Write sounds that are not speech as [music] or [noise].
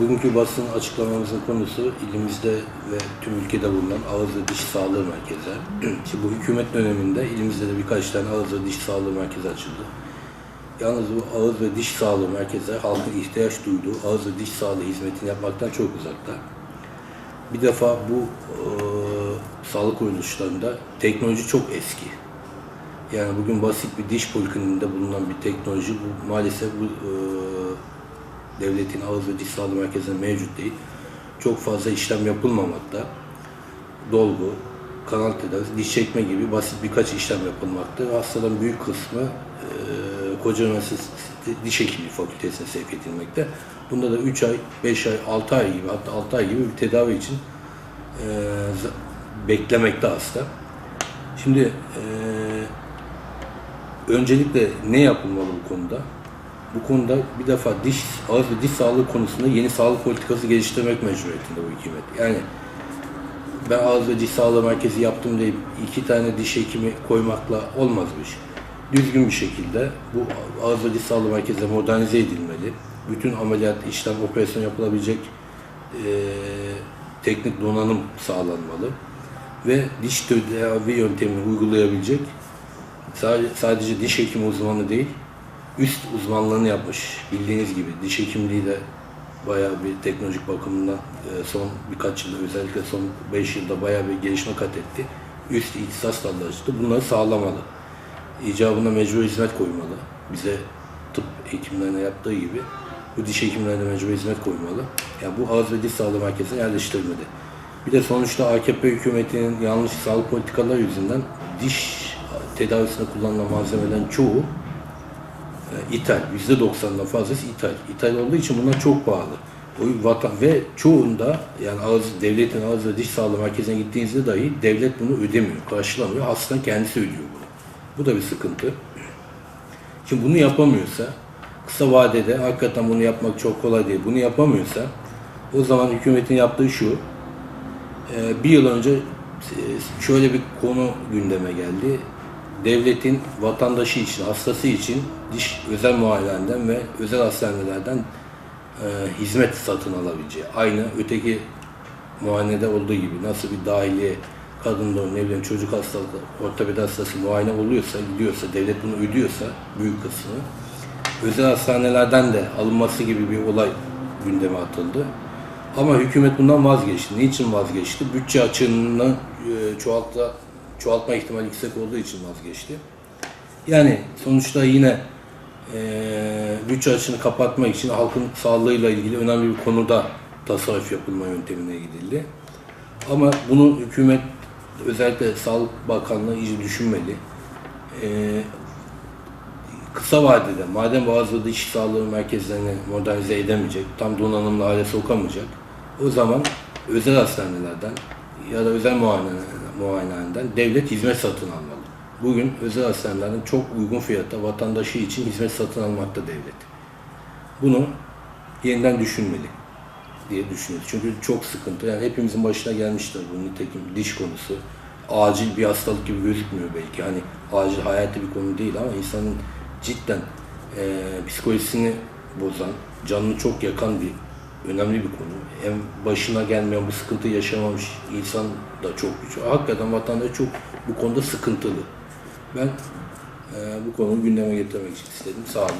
Bugünkü basın açıklamamızın konusu ilimizde ve tüm ülkede bulunan ağız ve diş sağlığı merkezleri. [clears throat] Şimdi bu hükümet döneminde ilimizde de birkaç tane ağız ve diş sağlığı merkezi açıldı. Yalnız bu ağız ve diş sağlığı merkezleri halkın ihtiyaç duyduğu ağız ve diş sağlığı hizmetini yapmaktan çok uzakta. Bir defa bu e, sağlık kuruluşlarında teknoloji çok eski. Yani bugün basit bir diş polikliniğinde bulunan bir teknoloji bu maalesef bu e, devletin ağız ve diş sağlığı merkezinde mevcut değil. Çok fazla işlem yapılmamakta. Dolgu, kanal tedavisi, diş çekme gibi basit birkaç işlem yapılmakta. Hastaların büyük kısmı e, Koca Üniversitesi Diş Hekimliği Fakültesine sevk edilmekte. Bunda da 3 ay, 5 ay, 6 ay gibi hatta 6 ay gibi bir tedavi için e, beklemekte hasta. Şimdi e, öncelikle ne yapılmalı bu konuda? Bu konuda bir defa diş, ağız ve diş sağlığı konusunda yeni sağlık politikası geliştirmek mecburiyetinde bu hükümet. Yani ben ağız ve diş sağlığı merkezi yaptım deyip iki tane diş hekimi koymakla olmaz bu iş. Düzgün bir şekilde bu ağız ve diş sağlığı merkezi modernize edilmeli. Bütün ameliyat, işlem, operasyon yapılabilecek eee, teknik donanım sağlanmalı. Ve diş tedavi yöntemini uygulayabilecek sadece, sadece diş hekimi uzmanı değil, üst uzmanlığını yapmış. Bildiğiniz gibi diş hekimliği de bayağı bir teknolojik bakımından e, son birkaç yılda özellikle son 5 yılda bayağı bir gelişme kat etti. Üst ihtisas dalları açtı. Bunları sağlamalı. İcabına mecbur hizmet koymalı. Bize tıp hekimlerine yaptığı gibi bu diş hekimlerine mecbur hizmet koymalı. Yani bu ağız ve diş sağlığı merkezine yerleştirilmedi. Bir de sonuçta AKP hükümetinin yanlış sağlık politikaları yüzünden diş tedavisinde kullanılan malzemelerin çoğu ithal. Yüzde doksandan fazlası ithal. İthal olduğu için bunlar çok pahalı. O vatan ve çoğunda yani ağız, devletin ağız ve diş sağlığı merkezine gittiğinizde dahi devlet bunu ödemiyor, karşılamıyor. Hasta kendisi ödüyor bunu. Bu da bir sıkıntı. Şimdi bunu yapamıyorsa, kısa vadede hakikaten bunu yapmak çok kolay değil. Bunu yapamıyorsa, o zaman hükümetin yaptığı şu, e, bir yıl önce e, şöyle bir konu gündeme geldi. Devletin vatandaşı için, hastası için diş özel muayenelerden ve özel hastanelerden e, hizmet satın alabileceği. Aynı öteki muayenede olduğu gibi nasıl bir dahiliye kadın doğum, ne bileyim çocuk hastalığı, ortopedi hastası muayene oluyorsa, gidiyorsa, devlet bunu ödüyorsa büyük kısmı özel hastanelerden de alınması gibi bir olay gündeme atıldı. Ama hükümet bundan vazgeçti. Niçin vazgeçti? Bütçe açığını e, çoğaltma, çoğaltma ihtimali yüksek olduğu için vazgeçti. Yani sonuçta yine e, bütçe açığını kapatmak için halkın sağlığıyla ilgili önemli bir konuda tasarruf yapılma yöntemine gidildi. Ama bunu hükümet özellikle Sağlık Bakanlığı iyice düşünmeli. E, kısa vadede madem bazı diş sağlığı merkezlerini modernize edemeyecek, tam donanımlı hale sokamayacak, o zaman özel hastanelerden ya da özel muayene, muayenehaneden devlet hizmet satın almalı. Bugün özel hastanelerden çok uygun fiyata vatandaşı için hizmet satın almakta devlet. Bunu yeniden düşünmeli diye düşünüyoruz. Çünkü çok sıkıntı. Yani hepimizin başına gelmiştir bu nitekim diş konusu. Acil bir hastalık gibi gözükmüyor belki. Hani acil hayati bir konu değil ama insanın cidden eee, psikolojisini bozan, canını çok yakan bir önemli bir konu. Hem başına gelmeyen bu sıkıntı yaşamamış insan da çok güçlü. Hakikaten vatandaş çok bu konuda sıkıntılı. Ben eee, bu konuyu gündeme getirmek istedim. Sağ olun.